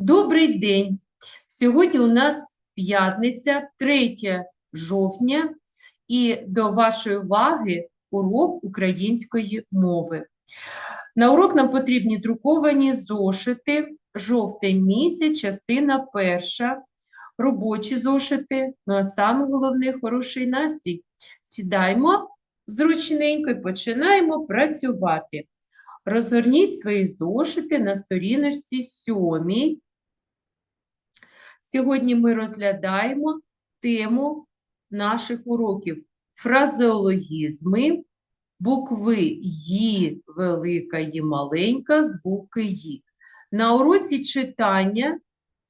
Добрий день! Сьогодні у нас п'ятниця, 3 жовтня, і до вашої уваги урок української мови. На урок нам потрібні друковані зошити, жовтень місяць, частина перша, робочі зошити, ну а саме головне хороший настрій. Сідаємо зручненько і починаємо працювати. Розгорніть свої зошити на сторіночці сьомій. Сьогодні ми розглядаємо тему наших уроків фразеологізми, букви «ї» велика і маленька, звуки «ї». На уроці читання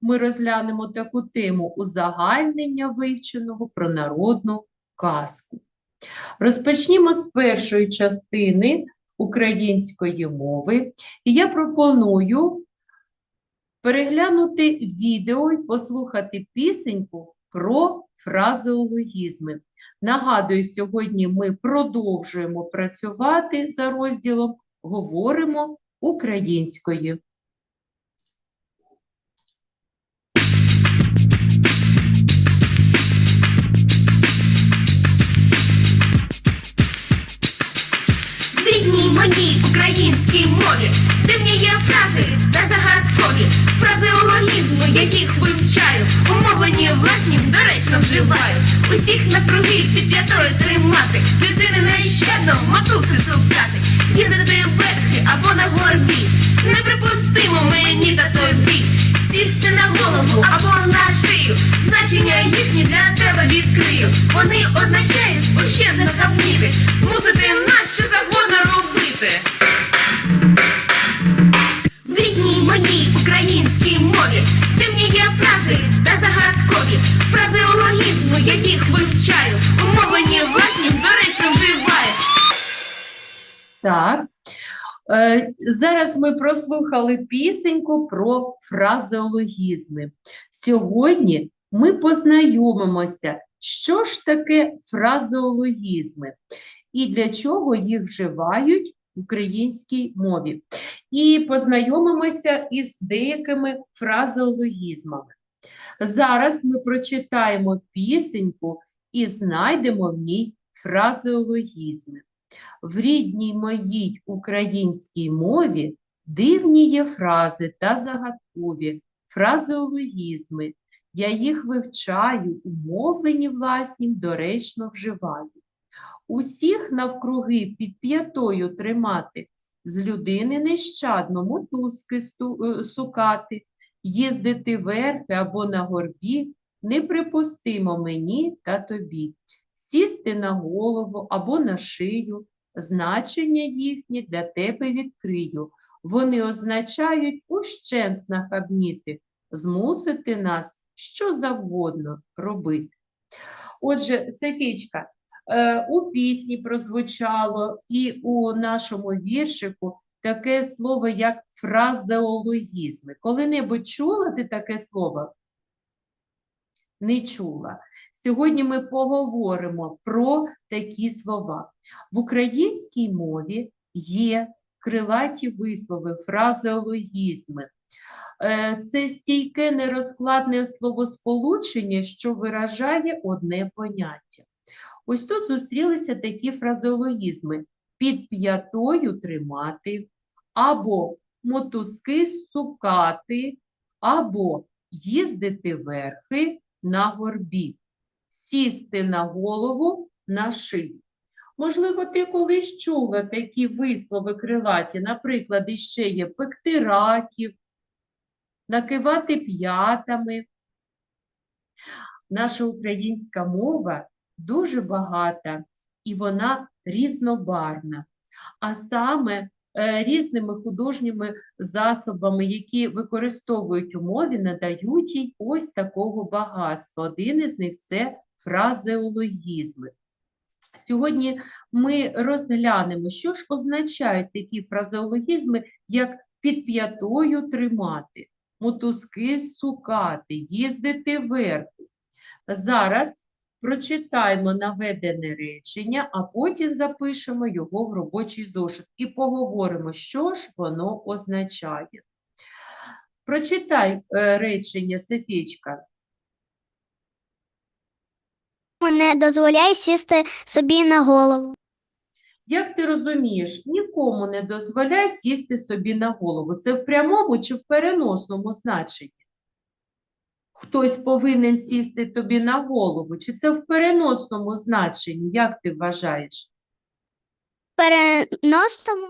ми розглянемо таку тему узагальнення вивченого про народну казку. Розпочнімо з першої частини української мови. І я пропоную переглянути відео і послухати пісеньку про фразеологізми. Нагадую, сьогодні ми продовжуємо працювати за розділом Говоримо українською. Українській мові дивні є фрази та загадкові фразеологізми, я їх вивчаю, умовлені власні доречно вживаю. Усіх навкруги під п'ятою тримати, з людини нещадно мотузки сукати, їздити верхи або на горбі. Неприпустимо мені та тобі. Сісти на голову або на шию, значення їхні для тебе відкрию. Вони означають ущент знахабніти, змусити Зараз ми прослухали пісеньку про фразеологізми. Сьогодні ми познайомимося, що ж таке фразеологізми і для чого їх вживають в українській мові. І познайомимося із деякими фразеологізмами. Зараз ми прочитаємо пісеньку і знайдемо в ній фразеологізми. В рідній моїй українській мові дивні є фрази та загадкові, фразеологізми. Я їх вивчаю, умовлені власнім доречно вживаю. Усіх навкруги під п'ятою тримати, з людини нещадно мотузки е, сукати, їздити верхи або на горбі, неприпустимо мені та тобі, сісти на голову або на шию, значення їхні для тебе відкрию. Вони означають ущент знахабніти, змусити нас що завгодно робити. Отже, Софійчка, е, у пісні прозвучало і у нашому віршику таке слово, як фразеологізми. Коли-небудь чула ти таке слово? Не чула. Сьогодні ми поговоримо про такі слова. В українській мові є крилаті вислови, фразеологізми. Е, Це стійке нерозкладне словосполучення, що виражає одне поняття. Ось тут зустрілися такі фразеологізми: під п'ятою тримати, або мотузки сукати, або їздити верхи на горбі, сісти на голову на шию. Можливо, ти колись чула такі вислови крилаті, наприклад, іще є пекти раків, накивати п'ятами. Наша українська мова дуже багата і вона різнобарвна. А саме різними художніми засобами, які використовують у надають їй ось такого багатства. Один із них це фразеологізми. Сьогодні ми розглянемо, що ж означають такі фразеологізми, як під п'ятою тримати, мотузки сукати, їздити верхи. Зараз прочитаємо наведене речення, а потім запишемо його в робочий зошит і поговоримо, що ж воно означає. Прочитай е, речення, Софійчка. не дозволяє сісти собі на голову. Як ти розумієш, нікому не дозволяй сісти собі на голову. Це в прямому чи в переносному значенні? Хтось повинен сісти тобі на голову, чи це в переносному значенні? Як ти вважаєш? Переносному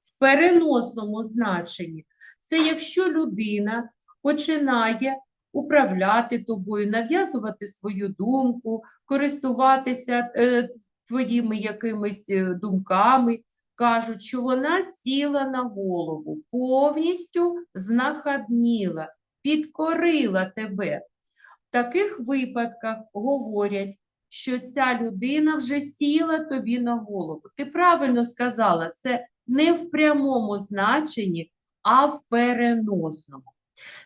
В переносному значенні. Це якщо людина починає управляти тобою, нав'язувати свою думку, користуватися е, твоїми якимись е, думками, кажуть, що вона сіла на голову, повністю знахабніла, підкорила тебе. В таких випадках говорять, що ця людина вже сіла тобі на голову. Ти правильно сказала, це не в прямому значенні, а в переносному.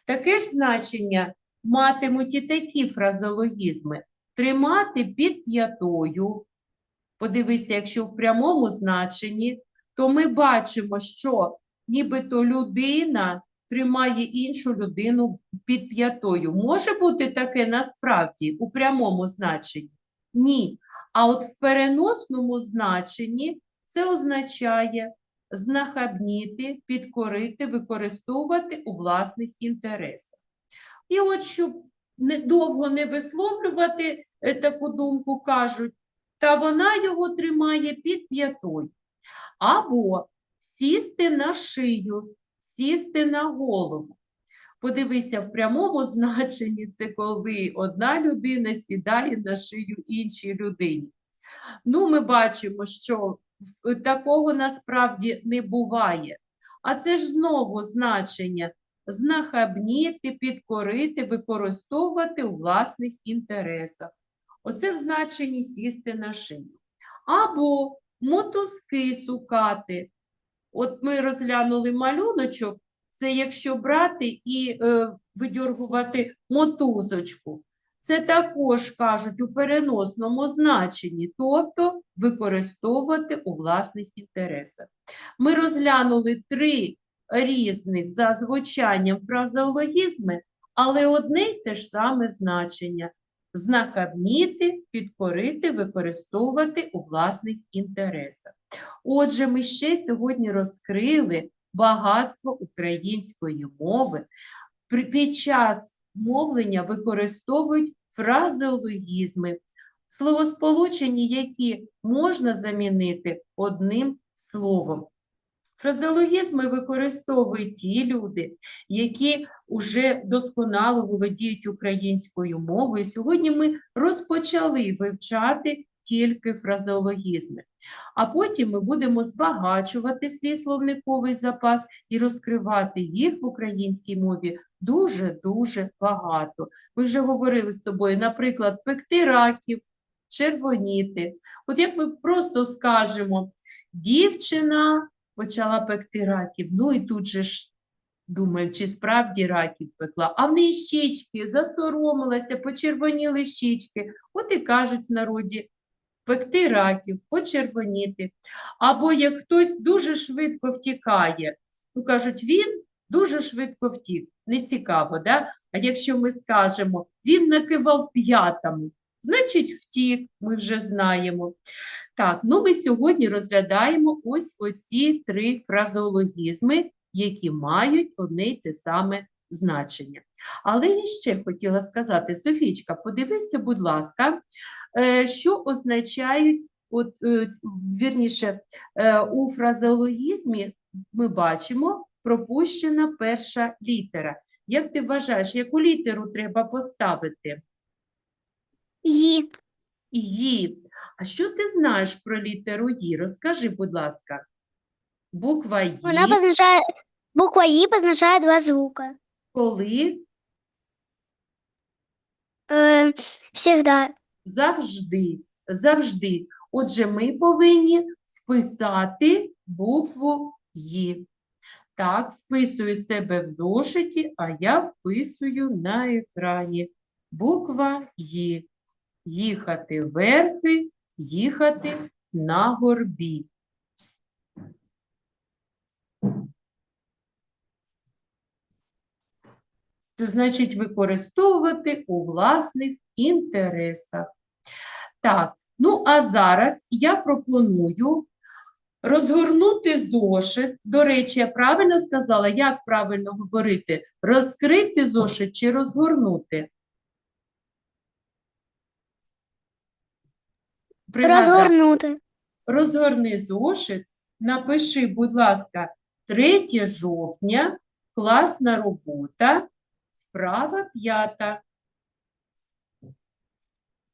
Таке ж значення матимуть і такі фразеологізми. Тримати під п'ятою. Подивися, якщо в прямому значенні, то ми бачимо, що нібито людина тримає іншу людину під п'ятою. Може бути таке насправді у прямому значенні? Ні. А от в переносному значенні це означає знахабніти, підкорити, використовувати у власних інтересах. І от, щоб довго не висловлювати е, таку думку, кажуть, та вона його тримає під п'ятою. Або сісти на шию, сісти на голову. Подивися, в прямому значенні це коли одна людина сідає на шию іншій людині. Ну, ми бачимо, що такого насправді не буває. А це ж знову значення знахабніти, підкорити, використовувати у власних інтересах. Оце в значенні сісти на шию. Або мотузки сукати. От ми розглянули малюночок, це якщо брати і е, видьоргувати мотузочку. Це також кажуть у переносному значенні, тобто використовувати у власних інтересах. Ми розглянули три різних за звучанням фразеологізми, але одне й те ж саме значення знахабніти, підкорити, використовувати у власних інтересах. Отже, ми ще сьогодні розкрили багатство української мови. Під час мовлення використовують фразеологізми, словосполучення, які можна замінити одним словом. Фразеологізми використовують ті люди, які вже досконало володіють українською мовою. Сьогодні ми розпочали вивчати тільки фразеологізми, а потім ми будемо збагачувати свій словниковий запас і розкривати їх в українській мові дуже-дуже багато. Ми вже говорили з тобою, наприклад, пекти раків, червоніти. От як ми просто скажемо, дівчина почала пекти раків, ну і тут же ж думаємо, чи справді раків пекла, а в неї щічки засоромилася, почервоніли щічки. От і кажуть в народі, пекти раків, почервоніти. Або як хтось дуже швидко втікає, ну кажуть, він дуже швидко втік. Не цікаво, да? А якщо ми скажемо, він накивав п'ятами, значить втік, ми вже знаємо. Так, ну ми сьогодні розглядаємо ось оці три фразеологізми, які мають одне й те саме значення. Але я ще хотіла сказати, Софічка, подивися, будь ласка, е, що означають, от, е, вірніше, е, у фразеологізмі ми бачимо пропущена перша літера. Як ти вважаєш, яку літеру треба поставити? Ї. Ї. А що ти знаєш про літеру Ї? Розкажи, будь ласка. Буква Ї, Вона позначає буква Ї позначає два звуки. коли Е, всегда. завжди, завжди. Отже, ми повинні вписати букву Ї. Так, вписую себе в зошиті, а я вписую на екрані. Буква Ї. Їхати верхи, їхати на горбі. Це значить використовувати у власних інтересах. Так, ну а зараз я пропоную розгорнути зошит. До речі, я правильно сказала, як правильно говорити? Розкрити зошит чи розгорнути? Пригадай. Розгорнути. Розгорни зошит, напиши, будь ласка, 3 жовтня, класна робота, вправа п'ята.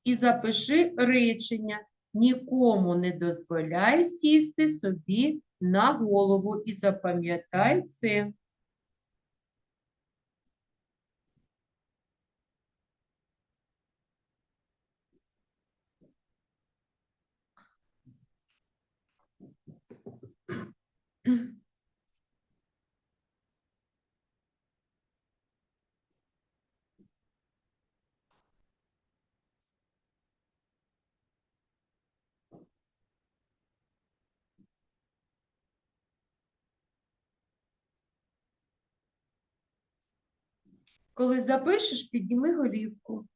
І запиши речення. Нікому не дозволяй сісти собі на голову. І запам'ятай це. Коли запишеш, підніми голівку.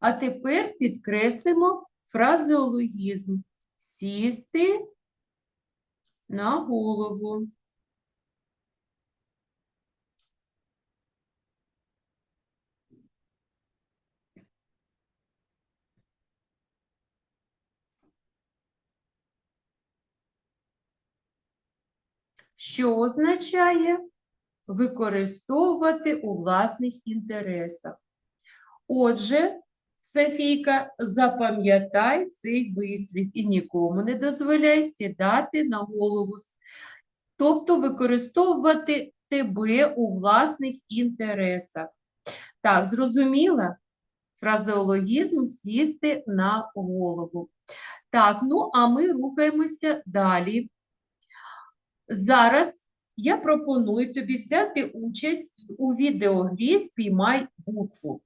А тепер підкреслимо фразеологізм. Сісти на голову. Що означає використовувати у власних інтересах? Отже, Софійка, запам'ятай цей вислів і нікому не дозволяй сідати на голову. Тобто використовувати тебе у власних інтересах. Так, зрозуміла? Фразеологізм сісти на голову. Так, ну а ми рухаємося далі. Зараз я пропоную тобі взяти участь у відеогрі «Спіймай букву».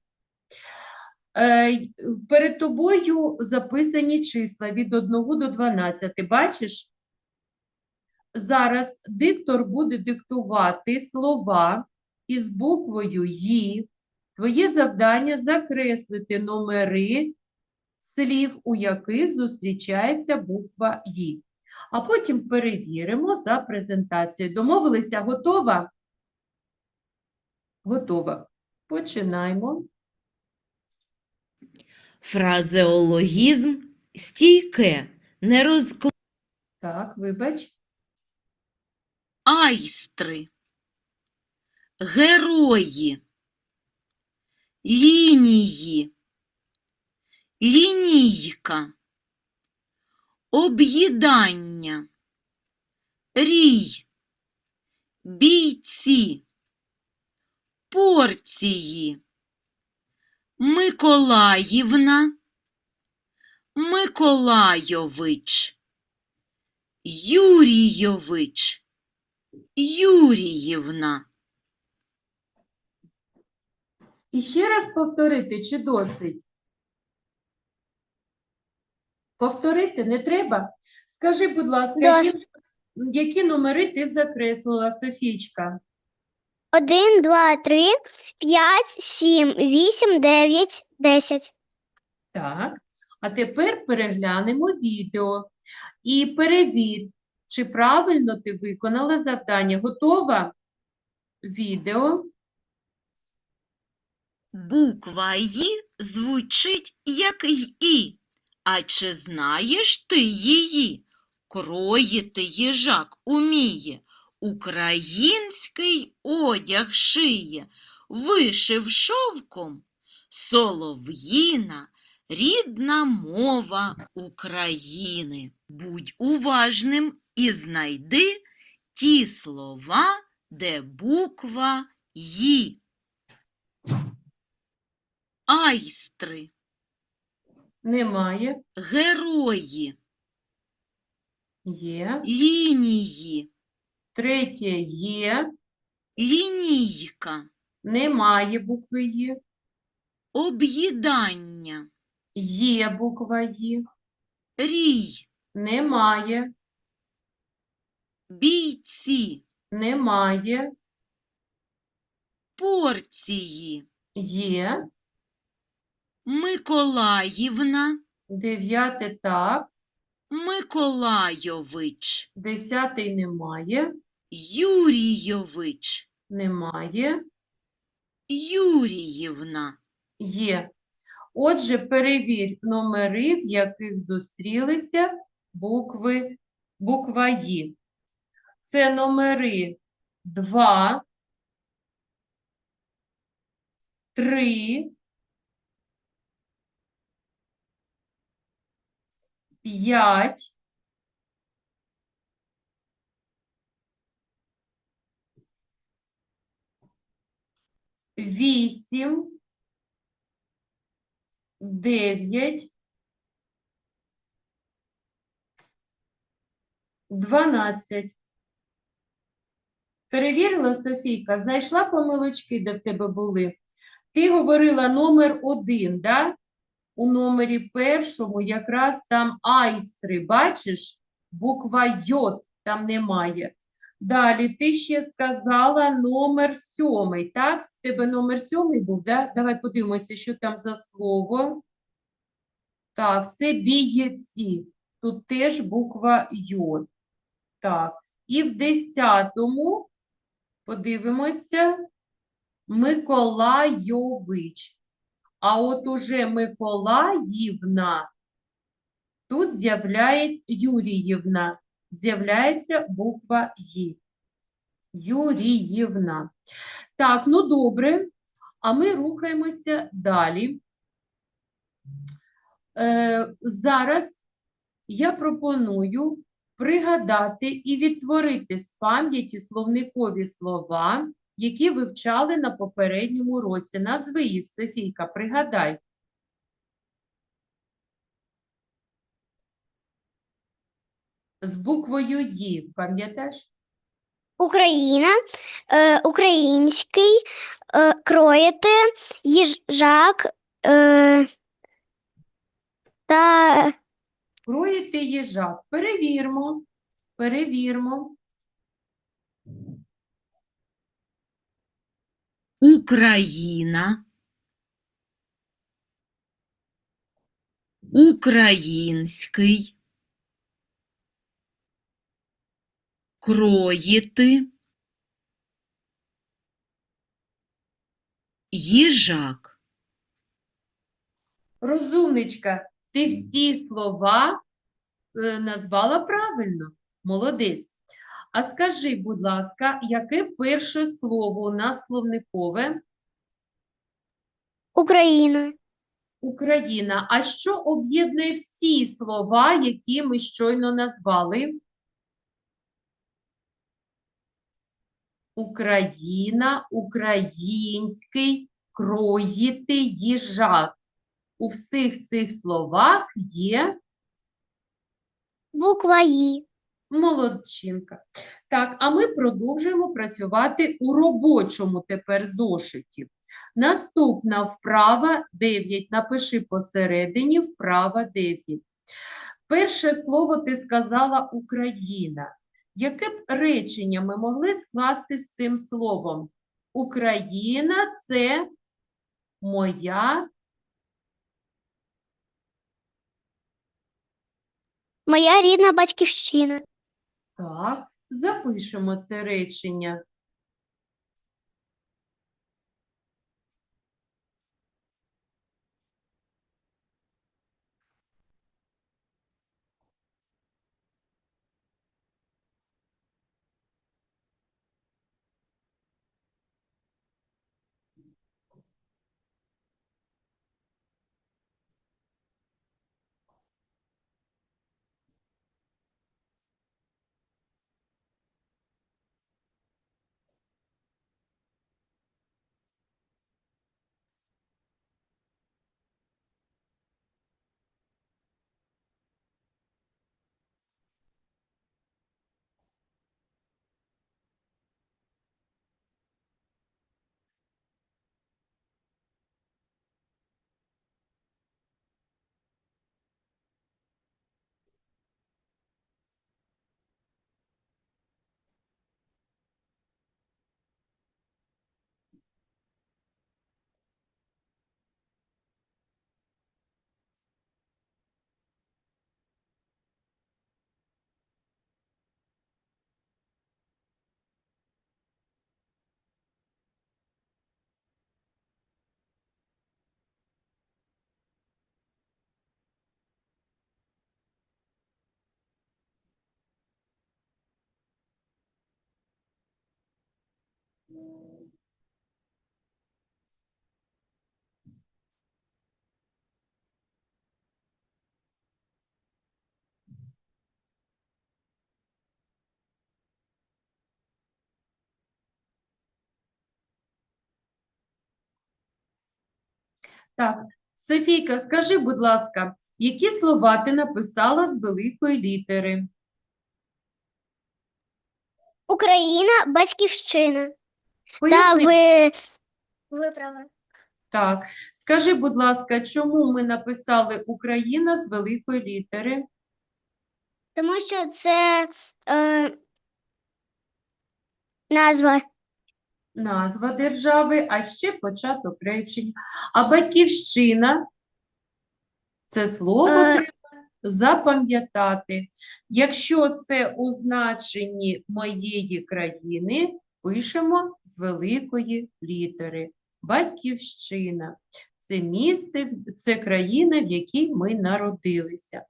Е, Перед тобою записані числа від 1 до 12. Бачиш? Зараз диктор буде диктувати слова із буквою «Ї». Твоє завдання закреслити номери слів, у яких зустрічається буква «Ї». А потім перевіримо за презентацією. Домовилися? Готова? Готова. Починаємо. Фразеологізм стійке, не розкл... Так, вибач. айстри, герої, лінії, лінійка, об'їдання, рій, бійці, порції, Миколаївна, Миколайович, Юрійович, Юріївна. І ще раз повторити, чи досить? Повторити не треба? Скажи, будь ласка, які, які номери ти закреслила, Софічка? 1, 2, 3, 5, 7, 8, 9, 10. Так. А тепер переглянемо відео і перевір, чи правильно ти виконала завдання. Готова? Відео. Буква І звучить як І. А чи знаєш ти її? Кроїти їжак уміє український одяг шиє, вишив шовком, солов'їна, рідна мова України. Будь уважним і знайди ті слова, де буква «Ї». Айстри. Немає. Герої. Є. Лінії. Третє є. Лінійка. Немає букви Є. Об'їдання. Є буква Є. Рій. Немає. Бійці. Немає. Порції. Є. Миколаївна. Дев'яте так. Миколайович. Десятий немає. Юрійович. Немає. Юріївна. Є. Отже, перевір номери, в яких зустрілися букви, буква Є. Це номери 2, 3, 5, 8, дев'ять, дванадцять. Перевірила, Софійка, знайшла помилочки, де в тебе були? Ти говорила номер один, да? У номері першому якраз там айстри, бачиш? Буква йод там немає. Далі ти ще сказала номер сьомий, так? В тебе номер сьомий був, да? Давай подивимося, що там за слово. Так, це бієці. Тут теж буква йод. Так, і в десятому подивимося Миколайович. А от уже Миколаївна, тут з'являється Юріївна, з'являється буква Ї. Юріївна. Так, ну добре. А ми рухаємося далі. Е, зараз я пропоную пригадати і відтворити з пам'яті словникові слова, які вивчали на попередньому році. Назви їх, Софійка, пригадай. З буквою «Ї», пам'ятаєш? Україна, е, український, е, кроїти, їжак е, та Кроїти їжак. Перевірмо. Перевірмо. Україна. Український. Кроїти. Їжак. Розумничка, ти всі слова е, назвала правильно. Молодець. А скажи, будь ласка, яке перше слово у нас словникове? Україна, Україна. А що об'єднує всі слова, які ми щойно назвали? Україна, український, кроїти, їжак. У всіх цих словах є буква І. молодчинка. Так, а ми продовжуємо працювати у робочому тепер зошиті. Наступна вправа 9. Напиши посередині вправа 9. Перше слово ти сказала Україна. Яке б речення ми могли скласти з цим словом? Україна це моя Моя рідна батьківщина. Так, запишемо це речення. Так, Софійка, скажи, будь ласка, які слова ти написала з великої літери? Україна, батьківщина. Та Поясни. ви виправили. Так, скажи, будь ласка, чому ми написали Україна з великої літери? Тому що це е, назва Назва держави, а ще початок речень. А батьківщина це слово Е. треба запам'ятати. Якщо це у значенні моєї країни, пишемо з великої літери. Батьківщина це місце, це країна, в якій ми народилися.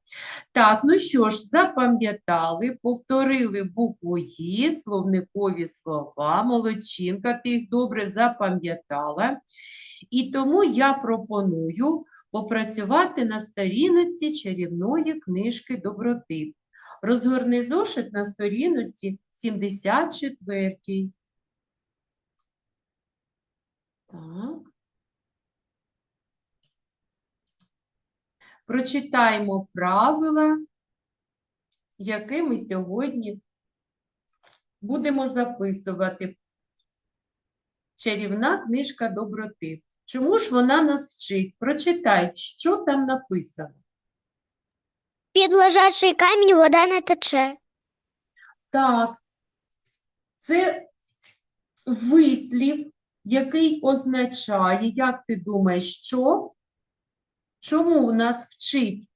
Так, ну що ж, запам'ятали, повторили букву «Ї», словникові слова, молодчинка, ти їх добре запам'ятала. І тому я пропоную попрацювати на сторінці чарівної книжки доброти. Розгорни зошит на сторінці 74. Так. Прочитаємо правила, які ми сьогодні будемо записувати. Чарівна книжка доброти. Чому ж вона нас вчить? Прочитай, що там написано. під лежачий камінь вода не тече. Так, це вислів, який означає, як ти думаєш, що? Чому нас вчить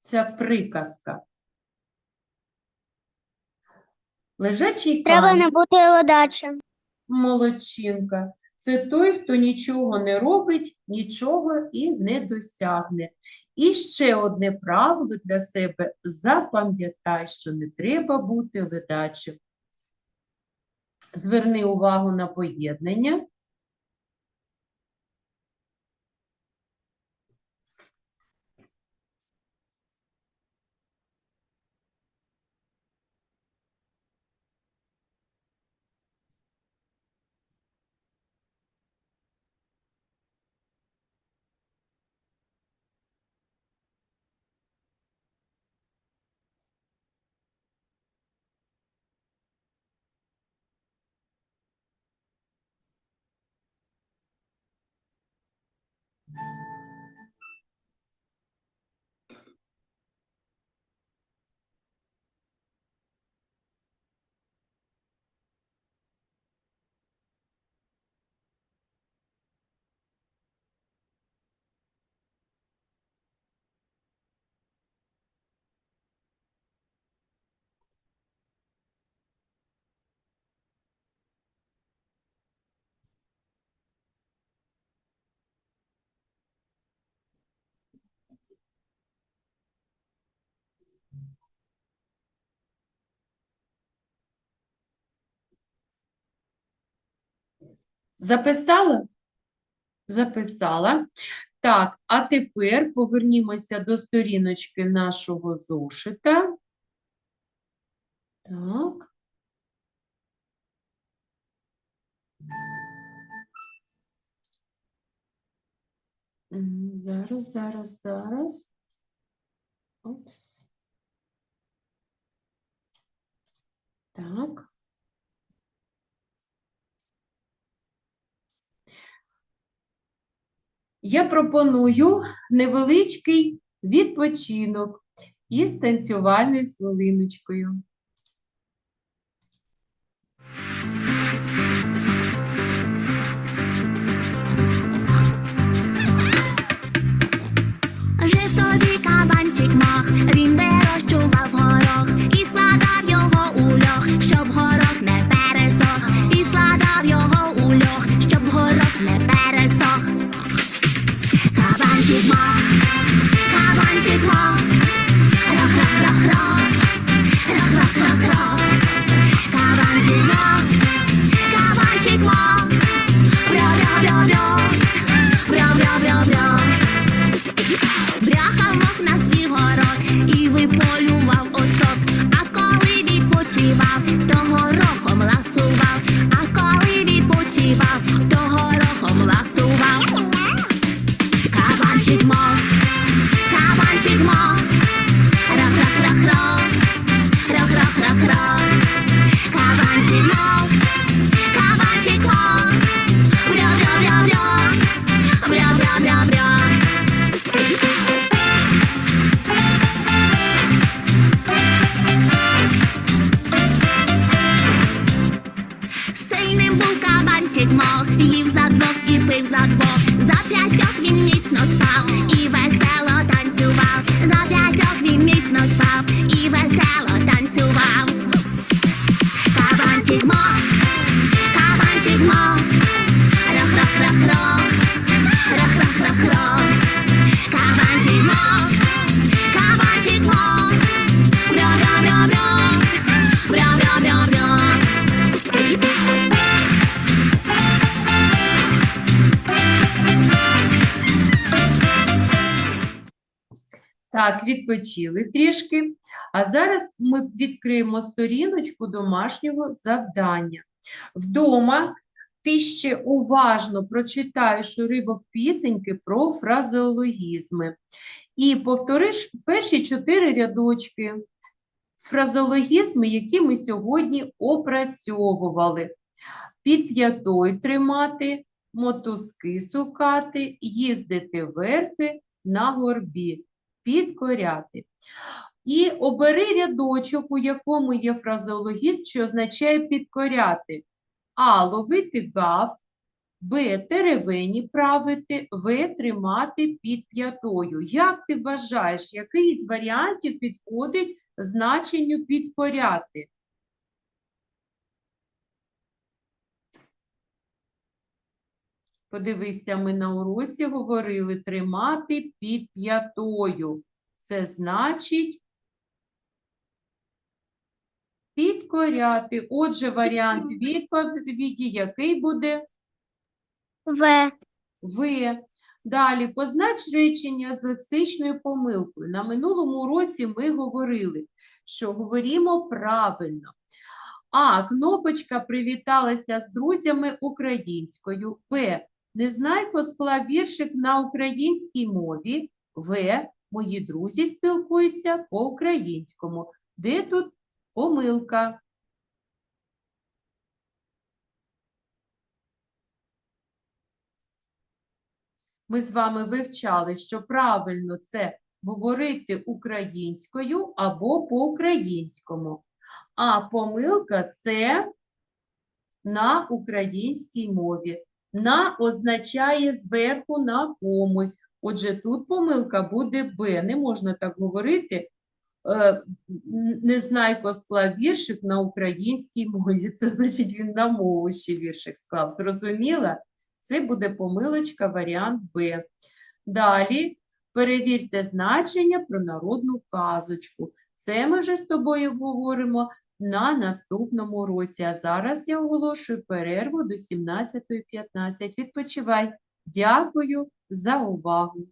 ця приказка? Лежачий Треба камінь. не бути ледачим. Молодчинка. Це той, хто нічого не робить, нічого і не досягне. І ще одне правило для себе – запам'ятай, що не треба бути ледачим. Зверни увагу на поєднання. Записала? Записала. Так, а тепер повернімося до сторіночки нашого зошита. Так. Зараз, зараз, зараз. Опс. Так. Я пропоную невеличкий відпочинок із танцювальною хвилиночкою. Так, відпочили трішки. А зараз ми відкриємо сторіночку домашнього завдання. Вдома ти ще уважно прочитаєш уривок пісеньки про фразеологізми і повториш перші чотири рядочки. Фразеологізми, які ми сьогодні опрацьовували. Під п'ятою тримати, мотузки сукати, їздити верхи на горбі підкоряти. І обери рядочок, у якому є фразеологіст, що означає підкоряти. А. Ловити гав, Б. Теревені правити, В. Тримати під п'ятою. Як ти вважаєш, який з варіантів підходить значенню підкоряти? Подивися, ми на уроці говорили тримати під п'ятою. Це значить підкоряти. Отже, варіант відповіді, який буде В. В. Далі, познач речення з лексичною помилкою. На минулому уроці ми говорили, що говоримо правильно. А. Кнопочка привіталася з друзями українською. Б. Незнайко склав віршик на українській мові. В. Мої друзі спілкуються по-українському. Де тут помилка? Ми з вами вивчали, що правильно це говорити українською або по-українському. А помилка це на українській мові. На означає зверху на комусь. Отже, тут помилка буде Б. Не можна так говорити. Е, Незнайко склав віршик на українській мові. Це значить, він на мову ще віршик склав. Зрозуміла? Це буде помилочка, варіант Б. Далі перевірте значення про народну казочку. Це ми вже з тобою говоримо на наступному році. А зараз я оголошую перерву до 17.15. Відпочивай. Дякую за увагу.